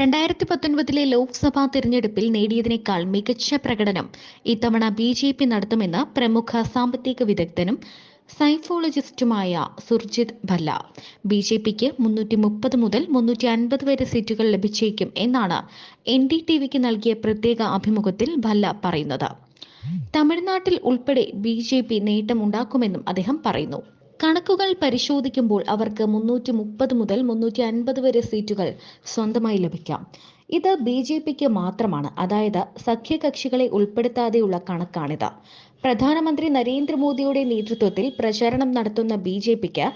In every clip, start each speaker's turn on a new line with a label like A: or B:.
A: രണ്ടായിരത്തി പത്തൊൻപതിലെ ലോക്സഭാ തിരഞ്ഞെടുപ്പിൽ നേടിയതിനേക്കാൾ മികച്ച പ്രകടനം ഇത്തവണ ബി ജെ പി നടത്തുമെന്ന് പ്രമുഖ സാമ്പത്തിക വിദഗ്ധനും സൈഫോളജിസ്റ്റുമായ സുർജിത് ഭല്ല. ബി ജെ പിക്ക് മുന്നൂറ്റി മുപ്പത് മുതൽ മുന്നൂറ്റി അൻപത് വരെ സീറ്റുകൾ ലഭിച്ചേക്കും എന്നാണ് എൻ ഡി ടി വിക്ക് നൽകിയ പ്രത്യേക അഭിമുഖത്തിൽ ഭല്ല പറയുന്നത്. തമിഴ്നാട്ടിൽ ഉൾപ്പെടെ ബി ജെ പി നേട്ടമുണ്ടാക്കുമെന്നും അദ്ദേഹം പറയുന്നു. കണക്കുകൾ പരിശോധിക്കുമ്പോൾ അവർക്ക് മുന്നൂറ്റി മുപ്പത് മുതൽ മുന്നൂറ്റി അൻപത് വരെ സീറ്റുകൾ സ്വന്തമായി ലഭിക്കാം. ഇത് ബി ജെ പിക്ക് മാത്രമാണ്. അതായത് സഖ്യകക്ഷികളെ ഉൾപ്പെടുത്താതെയുള്ള കണക്കാണിത്. പ്രധാനമന്ത്രി നരേന്ദ്രമോദിയുടെ നേതൃത്വത്തിൽ പ്രചാരണം നടത്തുന്ന ബി ജെ പിക്ക്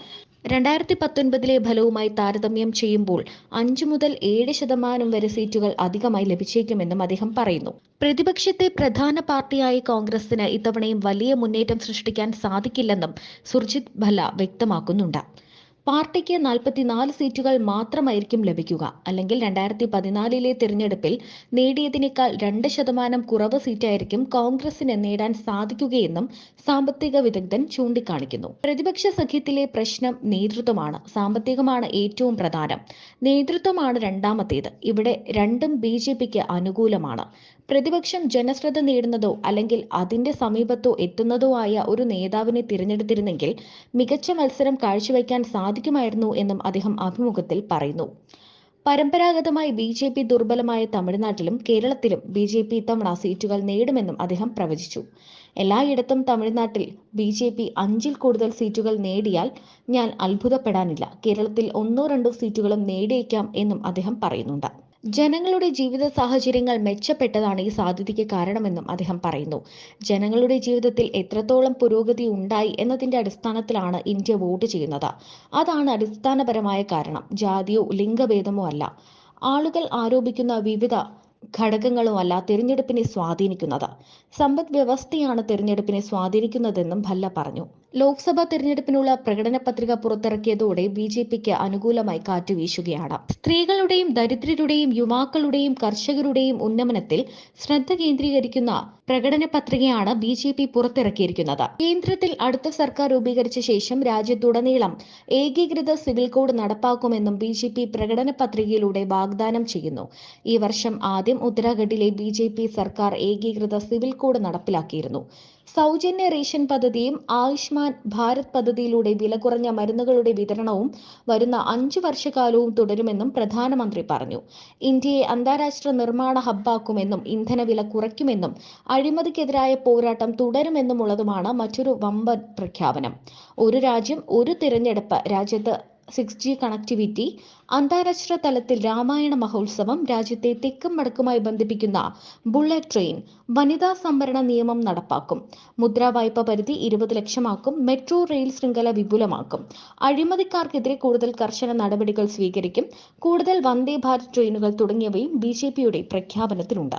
A: രണ്ടായിരത്തി പത്തൊൻപതിലെ ഫലവുമായി താരതമ്യം ചെയ്യുമ്പോൾ അഞ്ചു മുതൽ ഏഴ് ശതമാനം വരെ സീറ്റുകൾ അധികമായി ലഭിച്ചേക്കുമെന്നും അദ്ദേഹം പറയുന്നു. പ്രതിപക്ഷത്തെ പ്രധാന പാർട്ടിയായ കോൺഗ്രസിന് ഇത്തവണയും വലിയ മുന്നേറ്റം സൃഷ്ടിക്കാൻ സാധിക്കില്ലെന്നും സുർജിത് ഭല്ല വ്യക്തമാക്കുന്നുണ്ട്. പാർട്ടിക്ക് നാൽപ്പത്തിനാല് സീറ്റുകൾ മാത്രമായിരിക്കും ലഭിക്കുക. അല്ലെങ്കിൽ രണ്ടായിരത്തി പതിനാലിലെ തിരഞ്ഞെടുപ്പിൽ നേടിയതിനേക്കാൾ രണ്ട് ശതമാനം കുറവ് സീറ്റായിരിക്കും കോൺഗ്രസിന് നേടാൻ സാധിക്കുകയെന്നും സാമ്പത്തിക വിദഗ്ധൻ ചൂണ്ടിക്കാണിക്കുന്നു. പ്രതിപക്ഷ സഖ്യത്തിലെ പ്രശ്നം നേതൃത്വമാണ്. സാമ്പത്തികമാണ് ഏറ്റവും പ്രധാനം. നേതൃത്വമാണ് രണ്ടാമത്തേത്. ഇവിടെ രണ്ടും ബി ജെ പിക്ക് അനുകൂലമാണ്. പ്രതിപക്ഷം ജനശ്രദ്ധ നേടുന്നതോ അല്ലെങ്കിൽ അതിന്റെ സമീപത്തോ എത്തുന്നതോ ആയ ഒരു നേതാവിനെ തിരഞ്ഞെടുത്തിരുന്നെങ്കിൽ മികച്ച മത്സരം കാഴ്ചവെക്കാൻ സാധിക്കുമായിരുന്നു എന്നും അദ്ദേഹം അഭിമുഖത്തിൽ പറയുന്നു. പരമ്പരാഗതമായി ബി ജെ പി ദുർബലമായ തമിഴ്നാട്ടിലും കേരളത്തിലും ബി ജെ പി ഇത്തവണ സീറ്റുകൾ നേടുമെന്നും അദ്ദേഹം പ്രവചിച്ചു. എല്ലായിടത്തും തമിഴ്നാട്ടിൽ ബി ജെ പി അഞ്ചിൽ കൂടുതൽ സീറ്റുകൾ നേടിയാൽ ഞാൻ അത്ഭുതപ്പെടാനില്ല. കേരളത്തിൽ ഒന്നോ രണ്ടോ സീറ്റുകളും നേടിയേക്കാം എന്നും അദ്ദേഹം പറയുന്നുണ്ട്. ജനങ്ങളുടെ ജീവിത സാഹചര്യങ്ങൾ മെച്ചപ്പെട്ടതാണ് ഈ സാധ്യതയ്ക്ക് കാരണമെന്നും അദ്ദേഹം പറയുന്നു. ജനങ്ങളുടെ ജീവിതത്തിൽ എത്രത്തോളം പുരോഗതി ഉണ്ടായി എന്നതിന്റെ അടിസ്ഥാനത്തിലാണ് ഇന്ത്യ വോട്ട് ചെയ്യുന്നത്. അതാണ് അടിസ്ഥാനപരമായ കാരണം. ജാതിയോ ലിംഗഭേദമോ അല്ല. ആളുകൾ ആരോപിക്കുന്ന വിവിധ ഘടകങ്ങളുമല്ല തിരഞ്ഞെടുപ്പിനെ സ്വാധീനിക്കുന്നത്. സമ്പദ് വ്യവസ്ഥയാണ് തിരഞ്ഞെടുപ്പിനെ സ്വാധീനിക്കുന്നതെന്നും ഭല്ല പറഞ്ഞു. ലോക്സഭാ തിരഞ്ഞെടുപ്പിനുള്ള പ്രകടന പത്രിക പുറത്തിറക്കിയതോടെ ബി ജെ പിക്ക് അനുകൂലമായി കാറ്റുവീശുകയാണ് സ്ത്രീകളുടെയും ദരിദ്രരുടെയും യുവാക്കളുടെയും കർഷകരുടെയും ഉന്നമനത്തിൽ ശ്രദ്ധ കേന്ദ്രീകരിക്കുന്ന പ്രകടന പത്രികയാണ് ബി ജെ പി പുറത്തിറക്കിയിരിക്കുന്നത്. കേന്ദ്രത്തിൽ അടുത്ത സർക്കാർ രൂപീകരിച്ച ശേഷം രാജ്യത്തുടനീളം ഏകീകൃത സിവിൽ കോഡ് നടപ്പാക്കുമെന്നും ബി ജെ പി പ്രകടന പത്രികയിലൂടെ വാഗ്ദാനം ചെയ്യുന്നു. ഈ വർഷം ആദ്യം ഉത്തരാഖണ്ഡിലെ ബി ജെ പി സർക്കാർ ഏകീകൃത സിവിൽ കോഡ് നടപ്പിലാക്കിയിരുന്നു. സൗജന്യ റേഷൻ പദ്ധതിയും ആയുഷ്മാൻ ഭാരത് പദ്ധതിയിലൂടെ വില കുറഞ്ഞ മരുന്നുകളുടെ വിതരണവും വരുന്ന അഞ്ചു വർഷക്കാലവും തുടരുമെന്നും പ്രധാനമന്ത്രി പറഞ്ഞു. ഇന്ത്യയെ അന്താരാഷ്ട്ര നിർമ്മാണ ഹബ്ബാക്കുമെന്നും ഇന്ധനവില കുറയ്ക്കുമെന്നും അഴിമതിക്കെതിരായ പോരാട്ടം തുടരുമെന്നുമുള്ളതുമാണ് മറ്റൊരു വമ്പൻ പ്രഖ്യാപനം. ഒരു രാജ്യം ഒരു തിരഞ്ഞെടുപ്പ് രാജ്യത്ത് സിക്സ് ജി കണക്ടിവിറ്റി അന്താരാഷ്ട്ര തലത്തിൽ രാമായണ മഹോത്സവം രാജ്യത്തെ തെക്കും വടക്കുമായി ബന്ധിപ്പിക്കുന്ന ബുള്ളറ്റ് ട്രെയിൻ വനിതാ സംവരണ നിയമം നടപ്പാക്കും. മുദ്രാ വായ്പ പരിധി ഇരുപത് ലക്ഷമാക്കും. മെട്രോ റെയിൽ ശൃംഖല വിപുലമാക്കും. അഴിമതിക്കാർക്കെതിരെ കൂടുതൽ കർശന നടപടികൾ സ്വീകരിക്കും. കൂടുതൽ വന്ദേ ഭാരത് ട്രെയിനുകൾ തുടങ്ങിയവയും ബി പ്രഖ്യാപനത്തിലുണ്ട്.